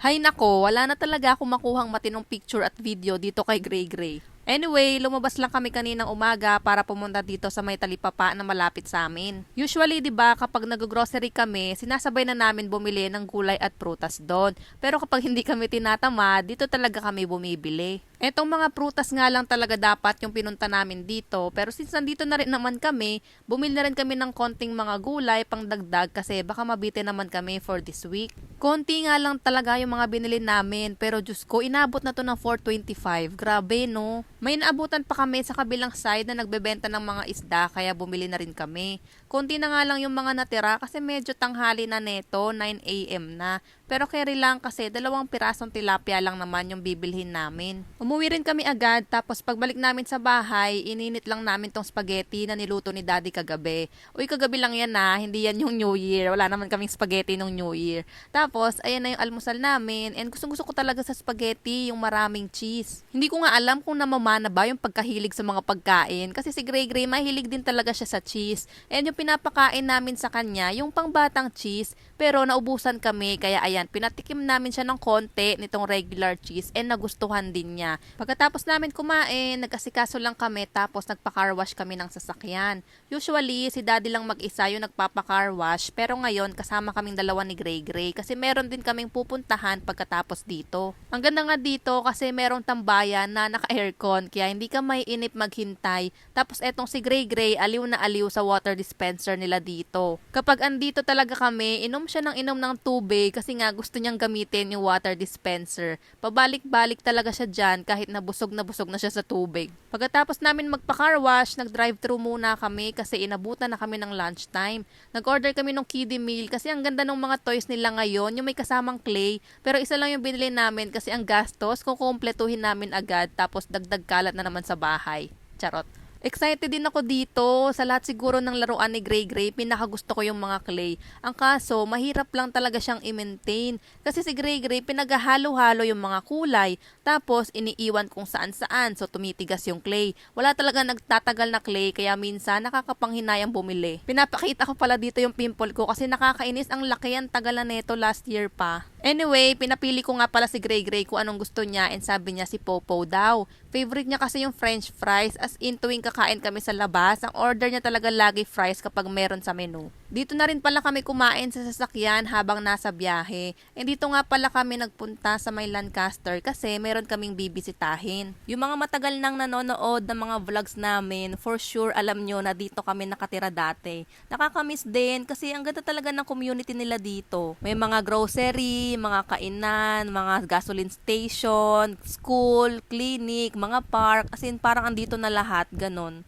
Hay nako, wala na talaga akong makuhang matinong picture at video dito kay Gray Gray. Anyway, lumabas lang kami kaninang umaga para pumunta dito sa may talipapa na malapit sa amin. Usually, 'di ba, kapag nag-grocery kami, sinasabay na namin bumili ng gulay at prutas doon. Pero kapag hindi kami tinatamad, dito talaga kami bumibili. Etong mga prutas nga lang talaga dapat yung pinunta namin dito. Pero since nandito na rin naman kami, bumili na rin kami ng konting mga gulay pang dagdag kasi baka mabite naman kami for this week. Konti nga lang talaga yung mga binili namin pero Diyos ko, inabot na to ng 425. Grabe no. May naabutan pa kami sa kabilang side na nagbebenta ng mga isda kaya bumili na rin kami. Konti na nga lang yung mga natira kasi medyo tanghali na neto, 9am na. Pero carry lang kasi dalawang pirasong tilapia lang naman yung bibilhin namin. Umuwi rin kami agad tapos pagbalik namin sa bahay, ininit lang namin tong spaghetti na niluto ni daddy kagabi. Uy, kagabi lang yan na, hindi yan yung New Year. Wala naman kaming spaghetti nung New Year. Tapos, ayan na yung almusal namin and gustong gusto ko talaga sa spaghetti yung maraming cheese. Hindi ko nga alam kung namamana ba yung pagkahilig sa mga pagkain kasi si Gray Gray mahilig din talaga siya sa cheese. And yung pinapakain namin sa kanya, yung pangbatang cheese, pero naubusan kami kaya ayan, pinatikim namin siya ng konti nitong regular cheese and nagustuhan din niya. Pagkatapos namin kumain, nagkasikaso lang kami tapos nagpa-car wash kami ng sasakyan. Usually, si daddy lang mag-isa yung nagpapa-car wash pero ngayon kasama kaming dalawa ni Gray Gray kasi meron din kaming pupuntahan pagkatapos dito. Ang ganda nga dito kasi merong tambayan na naka-aircon kaya hindi ka may inip maghintay. Tapos etong si Gray Gray aliw na aliw sa water dispenser nila dito. Kapag andito talaga kami, inom siya ng inom ng tubig kasi nga gusto niyang gamitin yung water dispenser. Pabalik-balik talaga siya dyan kahit na busog na busog na siya sa tubig. Pagkatapos namin magpa-car wash, nag-drive-thru muna kami kasi inabutan na kami ng lunchtime. Nag-order kami ng kiddie meal kasi ang ganda ng mga toys nila ngayon, yung may kasamang clay. Pero isa lang yung binili namin kasi ang gastos, kung kumpletuhin namin agad tapos dagdag kalat na naman sa bahay. Charot. Excited din ako dito. Sa lahat siguro ng laruan ni Gray Gray, pinakagusto ko yung mga clay. Ang kaso, mahirap lang talaga siyang i-maintain. Kasi si Gray Gray, pinaghahalo-halo yung mga kulay. Tapos, iniiwan kung saan-saan. So, tumitigas yung clay. Wala talaga nagtatagal na clay, kaya minsan nakakapanghinayang bumili. Pinapakita ko pala dito yung pimple ko kasi nakakainis ang laki ang tagal na neto last year pa. Anyway, pinapili ko nga pala si Gray Gray kung anong gusto niya and sabi niya si Popo daw. Favorite niya kasi yung french fries as in tuwing kakain kami sa labas, ang order niya talaga lagi fries kapag meron sa menu. Dito na rin pala kami kumain sa sasakyan habang nasa biyahe. And dito nga pala kami nagpunta sa may Lancaster kasi meron kaming bibisitahin. Yung mga matagal nang nanonood ng mga vlogs namin, for sure alam nyo na dito kami nakatira dati. Nakakamiss din kasi ang ganda talaga ng community nila dito. May mga grocery, mga kainan, mga gasoline station, school, clinic, mga park. As in parang andito na lahat, ganon.